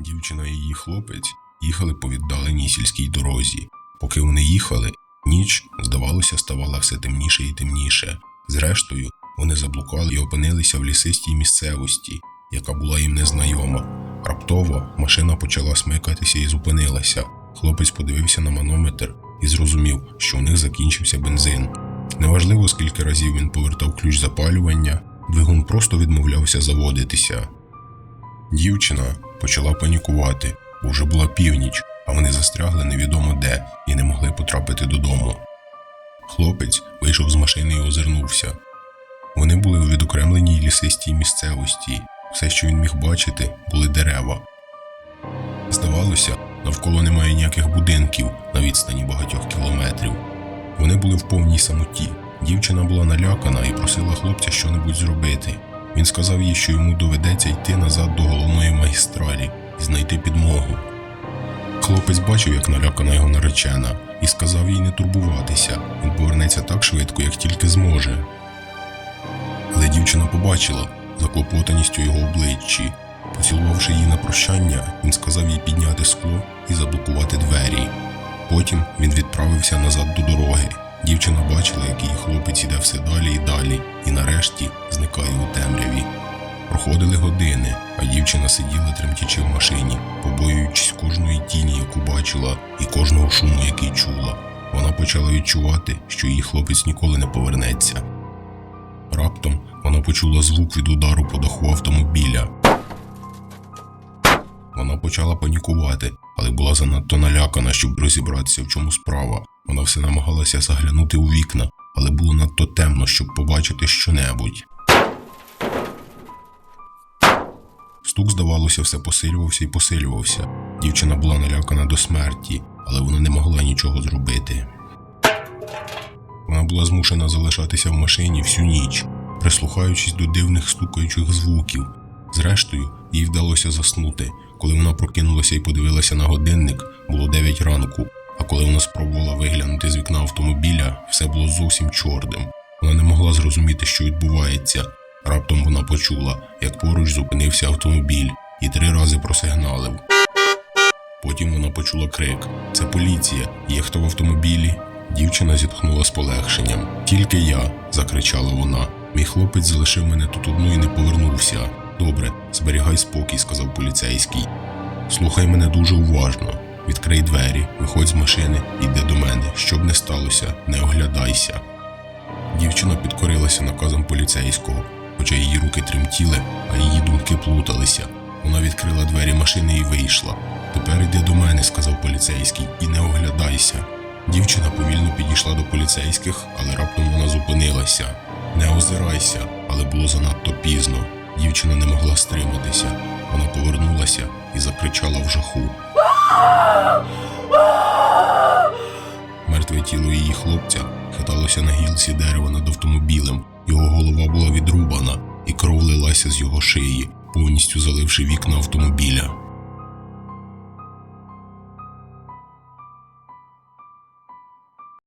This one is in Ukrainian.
Дівчина і її хлопець їхали по віддаленій сільській дорозі. Поки вони їхали, ніч, здавалося, ставала все темніше і темніше. Зрештою, вони заблукали і опинилися в лісистій місцевості, яка була їм незнайома. Раптово машина почала смикатися і зупинилася. Хлопець подивився на манометр і зрозумів, що у них закінчився бензин. Неважливо, скільки разів він повертав ключ запалювання, двигун просто відмовлявся заводитися. Дівчина почала панікувати, бо вже була північ, а вони застрягли невідомо де і не могли потрапити додому. Хлопець вийшов з машини і озирнувся. Вони були у відокремленій лісистій місцевості. Все, що він міг бачити, були дерева. Здавалося, навколо немає ніяких будинків на відстані багатьох кілометрів. Вони були в повній самоті. Дівчина була налякана і просила хлопця щонебудь зробити. Він сказав їй, що йому доведеться йти назад до головної магістралі і знайти підмогу. Хлопець бачив, як налякана його наречена, і сказав їй не турбуватися. Він повернеться так швидко, як тільки зможе. Але дівчина побачила заклопотаність у його обличчі. Поцілувавши її на прощання, він сказав їй підняти скло і заблокувати двері. Потім він відправився назад до дороги. Дівчина бачила, як її хлопець іде все далі і далі, і нарешті зникає у темряві. Проходили години, а дівчина сиділа тремтячи в машині, побоюючись кожної тіні, яку бачила, і кожного шуму, який чула. Вона почала відчувати, що її хлопець ніколи не повернеться. Раптом вона почула звук від удару по даху автомобіля. Вона почала панікувати, але була занадто налякана, щоб розібратися, в чому справа. Вона все намагалася заглянути у вікна, але було надто темно, щоб побачити щонебудь. Стук, здавалося, все посилювався і посилювався. Дівчина була налякана до смерті, але вона не могла нічого зробити. Вона була змушена залишатися в машині всю ніч, прислухаючись до дивних стукаючих звуків. Зрештою, їй вдалося заснути. Коли вона прокинулася і подивилася на годинник, було 9 ранку. А коли вона спробувала виглянути з вікна автомобіля, все було зовсім чорним. Вона не могла зрозуміти, що відбувається. Раптом вона почула, як поруч зупинився автомобіль і три рази просигналив. Потім вона почула крик: Це поліція, є хто в автомобілі. Дівчина зітхнула з полегшенням. Тільки я, закричала вона. Мій хлопець залишив мене тут одну і не повернувся. Добре, зберігай спокій, сказав поліцейський. Слухай мене дуже уважно. Відкрий двері, виходь з машини, йди до мене. Щоб не сталося, не оглядайся. Дівчина підкорилася наказам поліцейського, хоча її руки тремтіли, а її думки плуталися. Вона відкрила двері машини і вийшла. Тепер йди до мене, сказав поліцейський, і не оглядайся. Дівчина повільно підійшла до поліцейських, але раптом вона зупинилася. Не озирайся, але було занадто пізно. Дівчина не могла стриматися. Вона повернулася і закричала в жаху. Мертве тіло її хлопця хиталося на гілці дерева над автомобілем. Його голова була відрубана, і кров лилася з його шиї, повністю заливши вікна автомобіля.